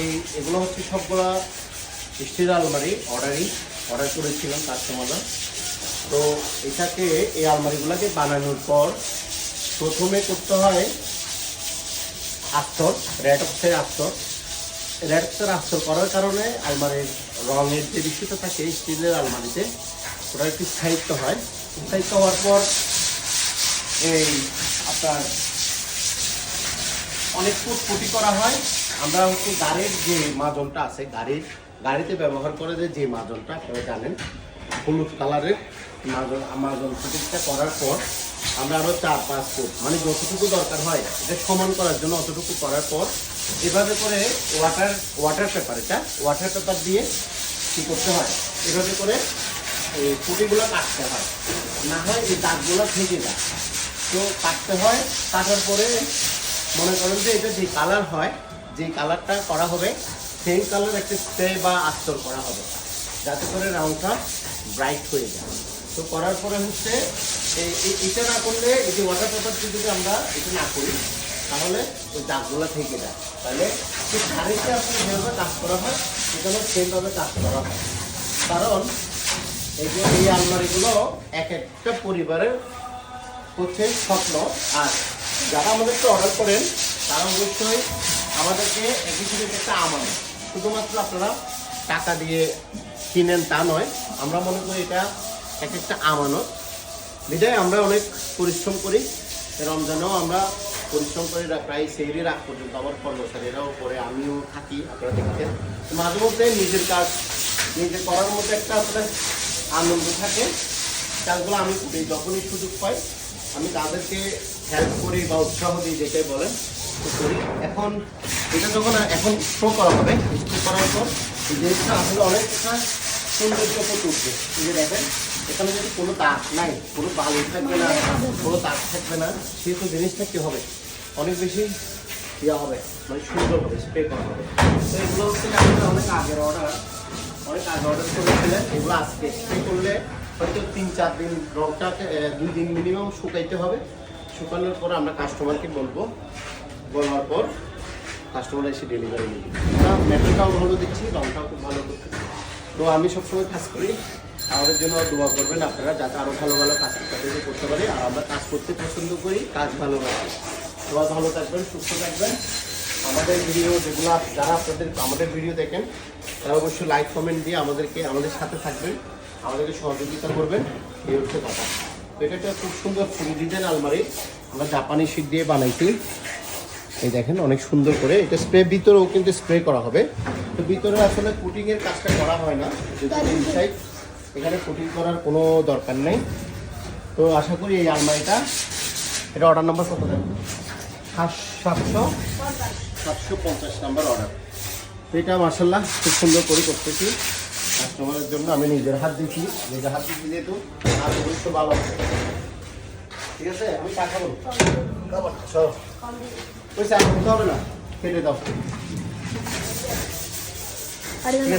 এই এগুলো হচ্ছে সবগুলা স্টিল আলমারি অর্ডারই অর্ডার করেছিলাম কাস্টমাররা তো এটাকে এই আলমারিগুলোকে বানানোর পর প্রথমে করতে হয় আস্তর রেড অফ সাইড আস্তর। রেড অক্সের আস্তর করার কারণে আলমারির রঙের যে বিষয়টা থাকে, স্টিলের আলমারিতে, ওটা একটু স্থায়িত্ব হয়। স্থায়িত্ব হওয়ার পর এই আপনার অনেক ফুটফুটি করা হয়। আমরা হচ্ছে গাড়ির যে মাজনটা আছে, গাড়ির গাড়িতে ব্যবহার করে যে যে মাজনটা আপনারা জানেন, হলুদ কালারের মাজন মাজন ফুটিংটা করার পর আমরা আরও চার পাঁচ ফুট মানে যতটুকু দরকার হয়, এটা সমান করার জন্য অতটুকু করার পর এভাবে করে ওয়াটার ওয়াটার পেপার এটা ওয়াটার পেপার দিয়ে কী করতে হয়? এভাবে করে এই ফুটিগুলো কাটতে হয়। না হয় এই দাগগুলো থেকে যায়। তো কাটতে হয়, কাটার পরে মনে করেন যে এটা যে কালার হয় যে কালারটা করা হবে, সেই কালার একটা স্প্রে বা আস্তর করা হবে, যাতে করে রঙটা ব্রাইট হয়ে যায়। তো করার পরে হচ্ছে এটা না করলে এই যে ওয়াটার পেপার যদি আমরা এটা না করি, তাহলে ওই দাগগুলো থেকে যায়। তাহলে সেই শাড়িতে আসলে যেভাবে কাজ করা হয়, সেখানে সেইভাবে কাজ করা হয়। কারণ এই যে এই আলমারিগুলো এক একটা পরিবারের হচ্ছে স্বপ্ন। আর যারা আমাদেরকে অর্ডার করেন, তারা অবশ্যই আমাদেরকে সাথে একটা আমানত শুধুমাত্র আপনারা টাকা দিয়ে কিনেন তা নয়, আমরা মনে করি এটা এক একটা আমানত। বিদায়, আমরা অনেক পরিশ্রম করি। রমজানেও আমরা পরিশ্রম করে প্রায় সেহরি রাখ পর্যন্ত আমার কর্মচারীরাও করে, আমিও থাকি, আপনারা দেখছেন। মাঝে মধ্যে নিজের কাজ, নিজে করার মধ্যে একটা আসলে আনন্দ থাকে। কাজগুলো আমি করি, যখনই সুযোগ পাই, আমি তাদেরকে হেল্প করি বা উৎসাহ দিই, যেটাই বলেন করি। এখন, এটা যখন, এখন শো করা হবে শো করার পর জিনিসটা আসলে অনেকটা সৌন্দর্য ফুটে উঠবে যে দেখেন, এখানে যদি কোনো দাগ নাই, কোনো বালু থাকবে না, কোনো দাগ থাকবে না, সেহেতু জিনিসটা কী হবে? অনেক বেশি ইয়ে হবে মানে সুন্দর হবে স্প্রে করা হবে। তো এগুলো হচ্ছে অনেক আগের অর্ডার অনেক আগে অর্ডার করেছিলেন। এগুলো আজকে স্প্রে করলে হয়তো তিন, চার দিন রংটাকে দুই দিন মিনিমাম শুকাইতে হবে। শুকানোর পর আমরা কাস্টমারকে বলব। বলার পর কাস্টমার এসে ডেলিভারি নেবে। মেটেরিয়ালটাও ভালো দিচ্ছি, রংটাও খুব ভালো করতে তো আমি সবসময় কাজ করি। আমাদের জন্য দোয়া করবেন আপনারা, যাতে আরও ভালো ভালো কাজ করতে পারি আর আমরা কাজ করতে পছন্দ করি, কাজ ভালোবাসি দোয়া ভালো থাকবেন, সুস্থ থাকবেন। আমাদের ভিডিও যেগুলো যারা আপনাদের আমাদের ভিডিও দেখেন, তারা অবশ্যই লাইক কমেন্ট দিয়ে আমাদেরকে আমাদের সাথে থাকবেন, আমাদেরকে সহযোগিতা করবেন। এই হচ্ছে কথা। তো এটা একটা খুব সুন্দর ফুল ডিজাইন আলমারি। আমরা জাপানি শিট দিয়ে বানাইছি। এই দেখেন, অনেক সুন্দর করে। এটা স্প্রে ভিতরেও কিন্তু স্প্রে করা হবে। তো ভিতরে আসলে কুটিংয়ের কাজটা করা হয় না। ইনসাইড এখানে কুটিং করার কোনো দরকার নেই। তো আশা করি এই আলমারিটা এটা অর্ডার নাম্বার কত দেন? সাতশো। সাতশো পঞ্চাশ নাম্বার অর্ডার এটা মার্শাল্লাহ খুব সুন্দর করে করতেছি। কাস্টমারের জন্য আমি নিজের হাত দিচ্ছি। নিজের হাত দিচ্ছি যেহেতু আর অবশ্য ভালো ঠিক আছে? আমি টাকা বলব খাবার সব পয়সা দিতে হবে না। কেটে দাও। ঠিক আছে?